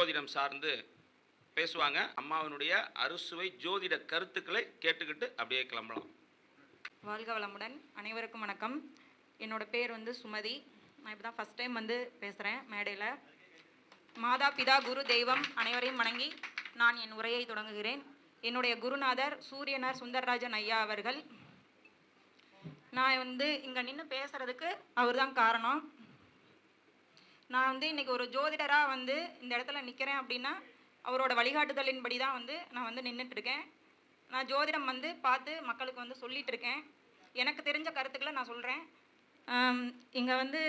ஜோதிடம் சார்ந்து பேசுவாங்க. அம்மாவினுடைய அறுசுவை ஜோதிட கருத்துக்களை கேட்டுக்கிட்டு அப்படியே கிளம்பலாம். வாழ்க வளமுடன். அனைவருக்கும் வணக்கம். என்னோட பேர் வந்து சுமதி. நான் இப்போ தான் ஃபஸ்ட் டைம் வந்து பேசுகிறேன் மேடையில். மாதா பிதா குரு தெய்வம் அனைவரையும் வணங்கி நான் என் உரையை தொடங்குகிறேன். என்னுடைய குருநாதர் சூரியனார் சுந்தரராஜன் ஐயா அவர்கள். நான் வந்து இங்கே நின்று பேசுகிறதுக்கு அவர் தான் காரணம். நான் வந்து இன்னைக்கு ஒரு ஜோதிடராக வந்து இந்த இடத்துல நிற்கிறேன் அப்படின்னா அவரோட வழிகாட்டுதலின்படி தான் வந்து நான் வந்து நின்றுட்டு இருக்கேன் நான் ஜோதிடம் வந்து பார்த்து மக்களுக்கு வந்து சொல்லிகிட்டு இருக்கேன் எனக்கு தெரிஞ்ச கருத்துக்களை நான் சொல்கிறேன் இங்கே வந்து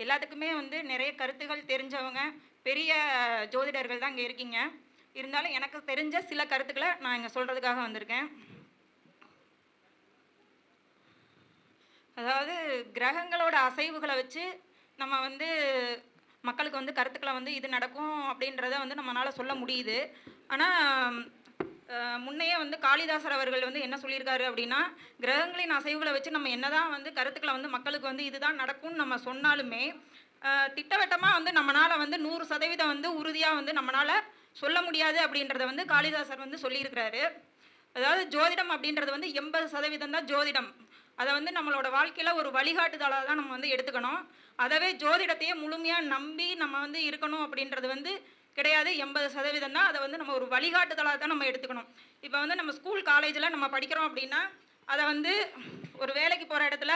எல்லாத்துக்குமே வந்து நிறைய கருத்துகள் தெரிஞ்சவங்க பெரிய ஜோதிடர்கள் தான் இங்கே இருக்கீங்க. இருந்தாலும் எனக்கு தெரிஞ்ச சில கருத்துக்களை நான் இங்கே சொல்கிறதுக்காக வந்திருக்கேன். அதாவது கிரகங்களோட அசைவுகளை வச்சு நம்ம வந்து மக்களுக்கு வந்து கருத்துக்களை வந்து இது நடக்கும் அப்படின்றத வந்து நம்மளால் சொல்ல முடியுது. ஆனால் முன்னையே வந்து காளிதாசர் அவர்கள் வந்து என்ன சொல்லியிருக்காரு அப்படின்னா கிரகங்களின் அசைவுகளை வச்சு நம்ம என்னதான் வந்து கருத்துக்களை வந்து மக்களுக்கு வந்து இதுதான் நடக்கும்னு நம்ம சொன்னாலுமே திட்டவட்டமாக வந்து நம்மளால் வந்து நூறு சதவீதம் வந்து உறுதியாக வந்து நம்மளால் சொல்ல முடியாது அப்படின்றத வந்து காளிதாசர் வந்து சொல்லியிருக்கிறாரு. அதாவது ஜோதிடம் அப்படின்றது வந்து எண்பது சதவீதம் தான் ஜோதிடம். அதை வந்து நம்மளோட வாழ்க்கையில் ஒரு வழிகாட்டுதலாக தான் நம்ம வந்து எடுத்துக்கணும். அதவே ஜோதிடத்தையே முழுமையாக நம்பி நம்ம வந்து இருக்கணும் அப்படின்றது வந்து கிடையாது. எண்பது சதவீதம் தான். அதை வந்து நம்ம ஒரு வழிகாட்டுதலாக தான் நம்ம எடுத்துக்கணும். இப்போ வந்து நம்ம ஸ்கூல் காலேஜில் நம்ம படிக்கிறோம் அப்படின்னா அதை வந்து ஒரு வேலைக்கு போகிற இடத்துல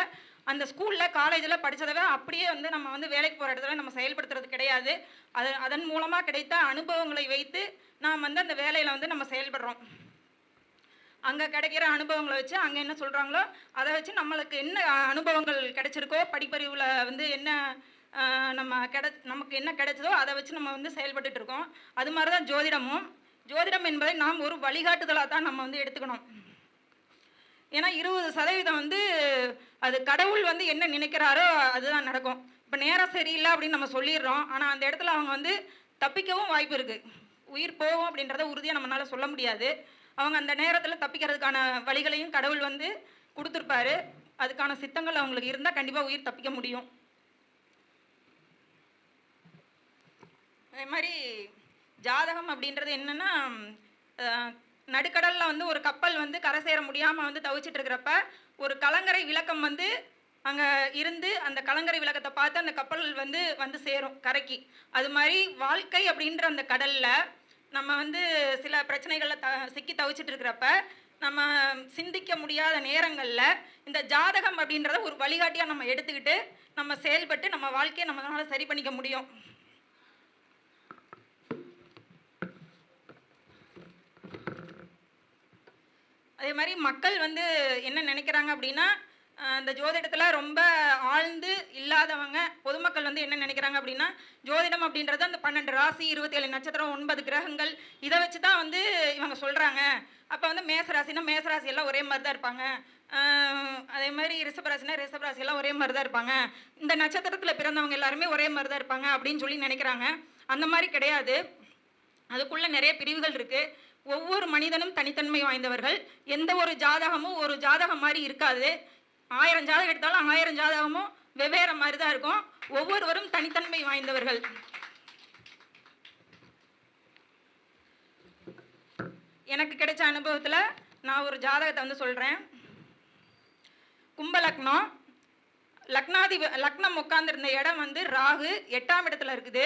அந்த ஸ்கூலில் காலேஜில் படித்ததவை அப்படியே வந்து நம்ம வந்து வேலைக்கு போகிற இடத்துல நம்ம செயல்படுத்துறது கிடையாது. அது அதன் மூலமாக கிடைத்த அனுபவங்களை வைத்து நாம் வந்து அந்த வேலையில் வந்து நம்ம செயல்படுறோம். அங்கே கிடைக்கிற அனுபவங்களை வச்சு அங்கே என்ன சொல்கிறாங்களோ அதை வச்சு நம்மளுக்கு என்ன அனுபவங்கள் கிடைச்சிருக்கோ படிப்பறிவில் வந்து என்ன நம்ம கிட நமக்கு என்ன கிடைச்சதோ அதை வச்சு நம்ம வந்து செயல்பட்டு இருக்கோம். அது மாதிரி தான் ஜோதிடமும். ஜோதிடம் என்பதை நாம் ஒரு வழிகாட்டுதலாக தான் நம்ம வந்து எடுத்துக்கணும். ஏன்னா இருபது சதவீதம் வந்து அது கடவுள் வந்து என்ன நினைக்கிறாரோ அதுதான் நடக்கும். இப்போ நேரம் சரியில்லை அப்படின்னு நம்ம சொல்லிடுறோம். ஆனால் அந்த இடத்துல அவங்க வந்து தப்பிக்கவும் வாய்ப்பு இருக்குது உயிர் போகும் அப்படின்றத உறுதியாக நம்மளால சொல்ல முடியாது. அவங்க அந்த நேரத்தில் தப்பிக்கிறதுக்கான வழிகளையும் கடவுள் வந்து கொடுத்துருப்பாரு. அதுக்கான சித்தங்கள் அவங்களுக்கு இருந்தால் கண்டிப்பாக உயிர் தப்பிக்க முடியும். அதே மாதிரி ஜாதகம் அப்படின்றது என்னன்னா நடுக்கடலில் வந்து ஒரு கப்பல் வந்து கரை சேர முடியாமல் வந்து தவிச்சிட்டு இருக்கிறப்ப ஒரு கலங்கரை விளக்கம் வந்து அங்கே இருந்து அந்த கலங்கரை விளக்கத்தை பார்த்து அந்த கப்பல் வந்து வந்து சேரும் கரைக்கு. அது மாதிரி வாழ்க்கை அப்படின்ற அந்த கடலில் நம்ம வந்து சில பிரச்சனைகளில் த சிக்கி தவிச்சிட்டு இருக்கிறப்ப நம்ம சிந்திக்க முடியாத நேரங்களில் இந்த ஜாதகம் அப்படின்றத ஒரு வழிகாட்டியாக நம்ம எடுத்துக்கிட்டு நம்ம செயல்பட்டு நம்ம வாழ்க்கையை நம்மளால் சரி பண்ணிக்க முடியும். அதே மாதிரி மக்கள் வந்து என்ன நினைக்கிறாங்க அப்படின்னா இந்த ஜோதிடத்தில் ரொம்ப ஆழ்ந்து இல்லாதவங்க பொதுமக்கள் வந்து என்ன நினைக்கிறாங்க அப்படின்னா ஜோதிடம் அப்படின்றது அந்த பன்னெண்டு ராசி இருபத்தேழு நட்சத்திரம் ஒன்பது கிரகங்கள் இதை வச்சு தான் வந்து இவங்க சொல்கிறாங்க அப்போ வந்து மேசராசினா மேசராசி எல்லாம் ஒரே மாதிரி தான் இருப்பாங்க அதே மாதிரி ரிஷபராசினா ரிஷபராசி எல்லாம் ஒரே மாதிரி தான் இருப்பாங்க. இந்த நட்சத்திரத்தில் பிறந்தவங்க எல்லாருமே ஒரே மாதிரி தான் இருப்பாங்க அப்படின்னு சொல்லி நினைக்கிறாங்க. அந்த மாதிரி கிடையாது. அதுக்குள்ள நிறைய பிரிவுகள் இருக்கு. ஒவ்வொரு மனிதனும் தனித்தன்மை வாய்ந்தவர்கள். எந்த ஒரு ஜாதகமும் ஒரு ஜாதகம் மாதிரி இருக்காது. ஆயிரம் ஜாதகம் எடுத்தாலும் ஆயிரம் ஜாதகமும் வெவ்வேறு மாதிரி தான் இருக்கும். ஒவ்வொருவரும் தனித்தன்மை வாய்ந்தவர்கள். எனக்கு கிடைச்ச அனுபவத்தில் நான் ஒரு ஜாதகத்தை வந்து சொல்கிறேன் கும்ப லக்னம் லக்னாதி லக்னம் உட்காந்துருந்த இடம் வந்து ராகு எட்டாம் இடத்துல இருக்குது.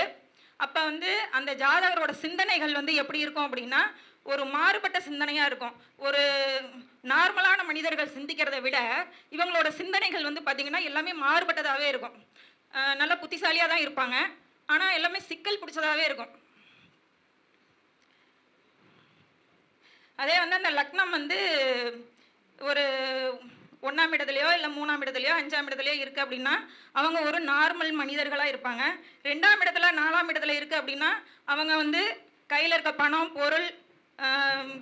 அப்போ வந்து அந்த ஜாதகரோட சிந்தனைகள் வந்து எப்படி இருக்கும் அப்படின்னா ஒரு மாறுபட்ட சிந்தனையாக இருக்கும். ஒரு நார்மலான மனிதர்கள் சிந்திக்கிறத விட இவங்களோட சிந்தனைகள் வந்து பார்த்திங்கன்னா எல்லாமே மாறுபட்டதாகவே இருக்கும். நல்ல புத்திசாலியாக தான் இருப்பாங்க. ஆனால் எல்லாமே சிக்கல் பிடிச்சதாகவே இருக்கும். அதே வந்து அந்த லக்னம் வந்து ஒரு ஒன்றாம் இடத்துலையோ இல்லை மூணாம் இடத்துலையோ அஞ்சாம் இடத்துலையோ இருக்குது அப்படின்னா அவங்க ஒரு நார்மல் மனிதர்களாக இருப்பாங்க. ரெண்டாம் இடத்துல நாலாம் இடத்துல இருக்குது அப்படின்னா அவங்க வந்து கையில் இருக்க பணம் பொருள்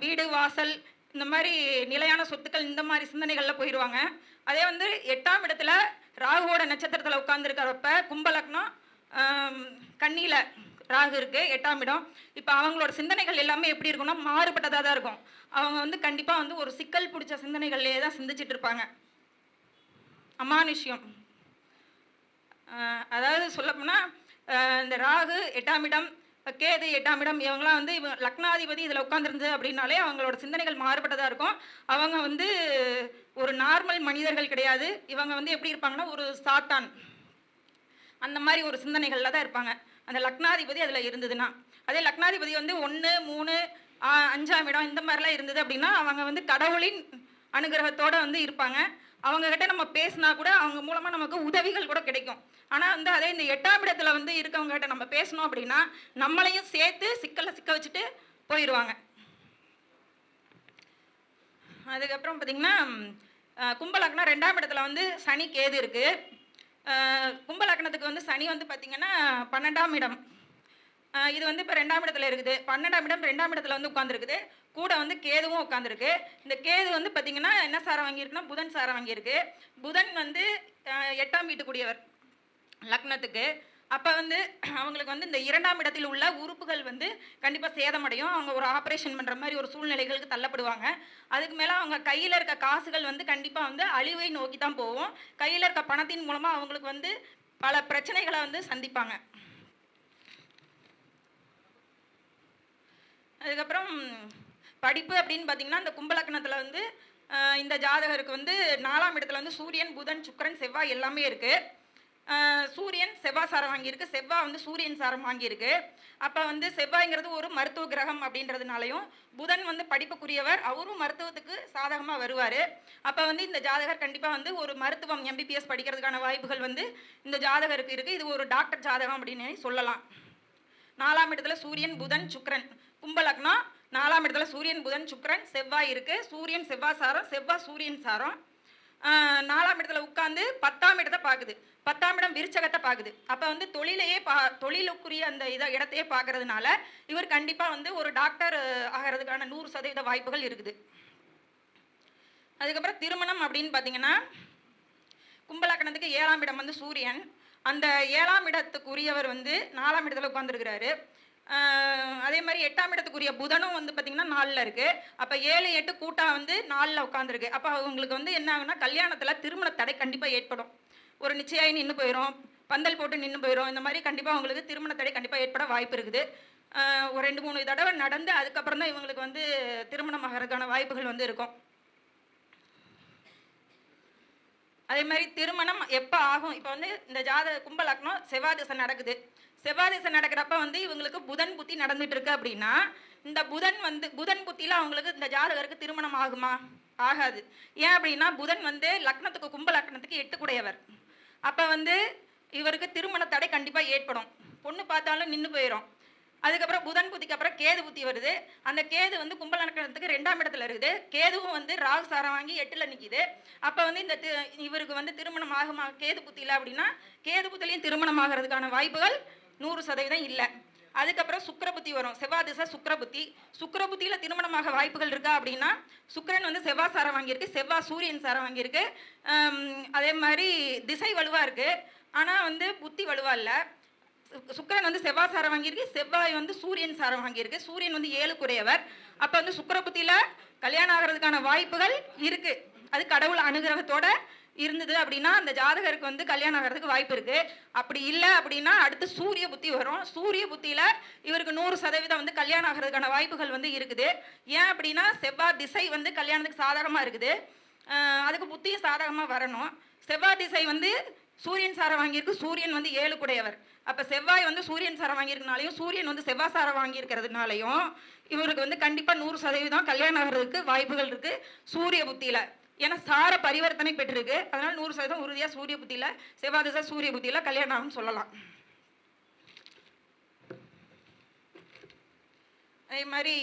வீடு வாசல் இந்த மாதிரி நிலையான சொத்துக்கள் இந்த மாதிரி சிந்தனைகளில் போயிடுவாங்க அதே வந்து எட்டாம் இடத்துல ராகுவோட நட்சத்திரத்தில் உட்காந்துருக்கிறப்ப கும்பலக்னம் கண்ணியில் ராகு இருக்குது எட்டாம் இடம். இப்போ அவங்களோட சிந்தனைகள் எல்லாமே எப்படி இருக்கும்னா மாறுபட்டதாக தான் இருக்கும். அவங்க வந்து கண்டிப்பாக வந்து ஒரு சிக்கல் பிடிச்ச சிந்தனைகள்லேயே தான் சிந்திச்சிட்டு இருப்பாங்க. அமானுஷ்யம். அதாவது சொல்லப்போனால் இந்த ராகு எட்டாம் இடம் கேது எட்டாம் இடம். இவங்களாம் வந்து இவங்க லக்னாதிபதி இதில் உட்காந்துருந்து அப்படின்னாலே அவங்களோட சிந்தனைகள் மாறுபட்டதாக இருக்கும். அவங்க வந்து ஒரு நார்மல் மனிதர்கள் கிடையாது. இவங்க வந்து எப்படி இருப்பாங்கன்னா ஒரு சாத்தான். அந்த மாதிரி ஒரு சிந்தனைகளில் தான் இருப்பாங்க. அந்த லக்னாதிபதி அதில் இருந்ததுன்னா. அதே லக்னாதிபதி வந்து ஒன்று மூணு அஞ்சாம் இடம் இந்த மாதிரிலாம் இருந்தது அப்படின்னா அவங்க வந்து கடவுளின் அனுகிரகத்தோடு வந்து இருப்பாங்க. அவங்க கிட்ட நம்ம பேசினா கூட அவங்க மூலமாக நமக்கு உதவிகள் கூட கிடைக்கும். ஆனால் வந்து அதே இந்த எட்டாம் இடத்துல வந்து இருக்கவங்க கிட்ட நம்ம பேசணும் அப்படின்னா நம்மளையும் சேர்த்து சிக்கலை சிக்க வச்சுட்டு போயிடுவாங்க அதுக்கப்புறம் பார்த்தீங்கன்னா கும்பலக்னம் ரெண்டாம் இடத்துல வந்து சனி கேது இருக்குது கும்பலக்கணத்துக்கு வந்து சனி வந்து பார்த்தீங்கன்னா பன்னெண்டாம் இடம். இது வந்து இப்போ ரெண்டாம் இடத்துல இருக்குது. பன்னெண்டாம் இடம் ரெண்டாம் இடத்துல வந்து உட்காந்துருக்குது கூட வந்து கேதுவும் உட்காந்துருக்கு இந்த கேது வந்து பார்த்தீங்கன்னா என்ன சாரம் வாங்கியிருக்குன்னா புதன் சாரம் வாங்கியிருக்கு. புதன் வந்து எட்டாம் வீட்டுக்குரியவர் லக்னத்துக்கு. அப்போ வந்து அவங்களுக்கு வந்து இந்த இரண்டாம் இடத்தில் உள்ள உறுப்புகள் வந்து கண்டிப்பாக சேதமடையும். அவங்க ஒரு ஆப்ரேஷன் பண்ணுற மாதிரி ஒரு சூழ்நிலைகளுக்கு தள்ளப்படுவாங்க. அதுக்கு மேலே அவங்க கையில் இருக்க காசுகள் வந்து கண்டிப்பாக வந்து அழிவை நோக்கி தான் போகும். கையில் இருக்க பணத்தின் மூலமாக அவங்களுக்கு வந்து பல பிரச்சனைகளை வந்து சந்திப்பாங்க. அதுக்கப்புறம் படிப்பு அப்படின்னு பார்த்தீங்கன்னா இந்த கும்பலக்கணத்தில் வந்து இந்த ஜாதகருக்கு வந்து நாலாம் இடத்துல வந்து சூரியன் புதன் சுக்கரன் செவ்வாய் எல்லாமே இருக்குது சூரியன் செவ்வாய் சாரம் வாங்கியிருக்கு. செவ்வாய் வந்து சூரியன் சாரம் வாங்கியிருக்கு. அப்போ வந்து செவ்வாய்ங்கிறது ஒரு மருத்துவ கிரகம் அப்படின்றதுனாலையும் புதன் வந்து படிப்புக்குரியவர். அவரும் மருத்துவத்துக்கு சாதகமாக வருவார். அப்போ வந்து இந்த ஜாதகர் கண்டிப்பாக வந்து ஒரு மருத்துவம் எம்பிபிஎஸ் படிக்கிறதுக்கான வாய்ப்புகள் வந்து இந்த ஜாதகருக்கு இருக்குது இது ஒரு டாக்டர் ஜாதகம் அப்படின்னு சொல்லலாம். நாலாம் இடத்துல சூரியன் புதன் சுக்கரன் கும்பலக்னா நாலாம் இடத்துல சூரியன் புதன் சுக்கரன் செவ்வாய் இருக்கு. சூரியன் செவ்வாய் சாரம் செவ்வாய் சூரியன் சாரம். நாலாம் இடத்துல உட்காந்து பத்தாம் இடத்தை பார்க்குது. பத்தாம் இடம் விருச்சகத்தை பார்க்குது. அப்போ வந்து தொழிலையே பா தொழிலுக்குரிய அந்த இதை இடத்தையே பார்க்கறதுனால இவர் கண்டிப்பாக வந்து ஒரு டாக்டர் ஆகிறதுக்கான நூறு சதவீத வாய்ப்புகள் இருக்குது. அதுக்கப்புறம் திருமணம் அப்படின்னு பார்த்தீங்கன்னா கும்பலக்கணத்துக்கு ஏழாம் இடம் வந்து சூரியன். அந்த ஏழாம் இடத்துக்குரியவர் வந்து நாலாம் இடத்துல உட்காந்துருக்கிறாரு அதே மாதிரி எட்டாம் இடத்துக்குரிய புதனும் வந்து பார்த்திங்கன்னா நாலில் இருக்குது அப்போ ஏழு எட்டு கூட்டா வந்து நாலில் உட்காந்துருக்கு அப்போ அவங்களுக்கு வந்து என்ன ஆகுனா கல்யாணத்தில் திருமண தடை கண்டிப்பாக ஏற்படும். ஒரு நிச்சயாயி நின்று போயிடும் பந்தல் போட்டு நின்று போயிடும் இந்த மாதிரி கண்டிப்பாக அவங்களுக்கு திருமண தடை கண்டிப்பாக ஏற்பட வாய்ப்பு இருக்குது. ஒரு ரெண்டு மூணு தடவை நடந்து அதுக்கப்புறம் தான் இவங்களுக்கு வந்து திருமணம் ஆகிறதுக்கான வாய்ப்புகள் வந்து இருக்கும். அதே மாதிரி திருமணம் எப்போ ஆகும்? இப்போ வந்து இந்த ஜாத கும்பலக்னம் செவ்வாய் திசை நடக்குது. செவ்வாதிசை நடக்கிறப்ப வந்து இவங்களுக்கு புதன் புத்தி நடந்துட்டு இருக்கு அப்படின்னா இந்த புதன் வந்து புதன் புத்தியில் அவங்களுக்கு இந்த ஜாதகருக்கு திருமணம் ஆகுமா? ஆகாது. ஏன் அப்படின்னா புதன் வந்து லக்னத்துக்கு கும்ப லக்னத்துக்கு எட்டுக்குடையவர். அப்போ வந்து இவருக்கு திருமண தடை கண்டிப்பாக ஏற்படும். பொண்ணு பார்த்தாலும் நின்று போயிடும் அதுக்கப்புறம் புதன் புத்திக்கு அப்புறம் கேது புத்தி வருது. அந்த கேது வந்து கும்பல் நடக்கிறதுக்கு ரெண்டாம் இடத்துல இருக்குது. கேதுவும் வந்து ராகு சாரம் வாங்கி எட்டில் நிற்கிது அப்போ வந்து இந்த இவருக்கு வந்து திருமணம் ஆகுமா? கேது புத்தியில் அப்படின்னா கேது புத்திலையும் திருமணம் ஆகிறதுக்கான வாய்ப்புகள் நூறு சதவீதம் இல்லை. அதுக்கப்புறம் சுக்கிர புத்தி வரும். செவ்வாய் திசை சுக்கிர புத்தி சுக்கிர புத்தியில் திருமணமாக வாய்ப்புகள் இருக்கா அப்படின்னா சுக்கிரன் வந்து செவ்வாய் சாரம் வாங்கியிருக்கு செவ்வாய் சூரியன் சாரம் வாங்கியிருக்கு. அதே மாதிரி திசை வலுவாக இருக்குது ஆனால் வந்து புத்தி வலுவாக இல்லை. சுக்கரன் சுக்கிரன் வந்து செவ்வாய் சாரம் வாங்கியிருக்கு செவ்வாய் வந்து சூரியன் சாரம் வாங்கியிருக்கு. சூரியன் வந்து ஏழு குறையவர் அப்போ வந்து சுக்கிர புத்தியில் கல்யாணம் ஆகிறதுக்கான வாய்ப்புகள் இருக்குது அது கடவுள் அனுகிரகத்தோட இருந்தது அப்படின்னா அந்த ஜாதகருக்கு வந்து கல்யாணம் ஆகிறதுக்கு வாய்ப்பு இருக்கு. அப்படி இல்லை அப்படின்னா அடுத்து சூரிய புத்தி வரும். சூரிய புத்தியில இவருக்கு நூறு சதவீதம் வந்து கல்யாணம் ஆகிறதுக்கான வாய்ப்புகள் வந்து இருக்குது. ஏன் அப்படின்னா செவ்வாய் திசை வந்து கல்யாணத்துக்கு சாதகமாக இருக்குது. அதுக்கு புத்தியும் சாதகமாக வரணும். செவ்வாய் திசை வந்து சூரியன் சாரம் வாங்கியிருக்கு. சூரியன் வந்து ஏழு குடையவர் அப்போ செவ்வாய் வந்து சூரியன் சாரம் வாங்கியிருக்கனாலையும் சூரியன் வந்து செவ்வாய் சாரம் வாங்கியிருக்கிறதுனாலையும் இவருக்கு வந்து கண்டிப்பாக நூறு சதவீதம் கல்யாணம் ஆகிறதுக்கு வாய்ப்புகள் இருக்கு. சூரிய புத்தியில. ஏன்னா சார பரிவர்த்தனை பெற்றிருக்கு. அதனால நூறு சதவீதம் உறுதியாக சூரிய புத்தியில் செவ்வாய் சூரிய புத்தியில் கல்யாணம் ஆகும் சொல்லலாம். அதே மாதிரி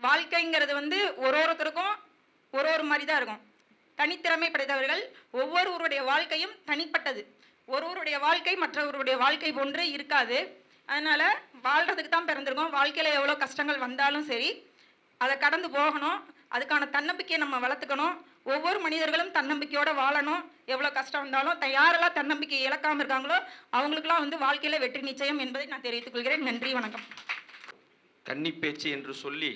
வாழ்க்கைங்கிறது வந்து ஒரு ஒருத்தருக்கும் ஒரு ஒரு மாதிரி தான் இருக்கும். தனித்திறமை படைத்தவர்கள் ஒவ்வொருவருடைய வாழ்க்கையும் தனிப்பட்டது. ஒருவருடைய வாழ்க்கை மற்றவருடைய வாழ்க்கை போன்று இருக்காது. அதனால் வாழ்கிறதுக்கு தான் பிறந்திருக்கோம். வாழ்க்கையில் எவ்வளோ கஷ்டங்கள் வந்தாலும் சரி அதை கடந்து போகணும். அதுக்கான தன்னம்பிக்கையை நம்ம வளர்த்துக்கணும். ஒவ்வொரு மனிதர்களும் தன்னம்பிக்கையோட வாழணும். எவ்வளோ கஷ்டம் வந்தாலும் யாரெல்லாம் தன்னம்பிக்கை இழக்காமல் இருக்காங்களோ அவங்களுக்குலாம் வந்து வாழ்க்கையில் வெற்றி நிச்சயம் என்பதை நான் தெரிவித்துக் கொள்கிறேன். நன்றி வணக்கம். கன்னி பேச்சு என்று சொல்லி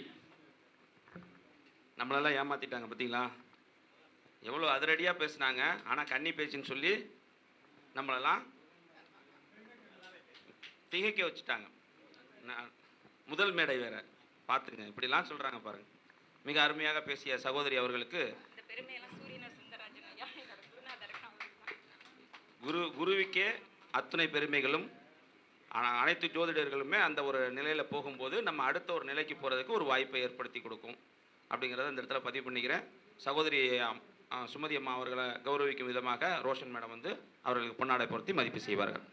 நம்மளெல்லாம் ஏமாத்திட்டாங்க பார்த்தீங்களா? எவ்வளோ அதிரடியாக பேசுனாங்க. ஆனால் கன்னி பேச்சுன்னு சொல்லி நம்மளெல்லாம் திகைக்க வச்சுட்டாங்க. நான் முதல் மேடை வேறு. பார்த்துங்க இப்படிலாம் சொல்கிறாங்க பாருங்க. மிக அருமையாக பேசிய சகோதரி அவர்களுக்கு குரு குருவுக்கே அத்துணை பெருமைகளும் அனைத்து ஜோதிடர்களுமே அந்த ஒரு நிலையில் போகும்போது நம்ம அடுத்த ஒரு நிலைக்கு போகிறதுக்கு ஒரு வாய்ப்பை ஏற்படுத்தி கொடுக்கும். அப்படிங்கிறத இந்த இடத்துல பதிவு பண்ணிக்கிறேன். சகோதரி சுமதி அம்மா அவர்களை கௌரவிக்கும் விதமாக ரோஷன் மேடம் வந்து அவர்களுக்கு பொன்னாடை பொருத்தி மதிப்பு செய்வார்கள்.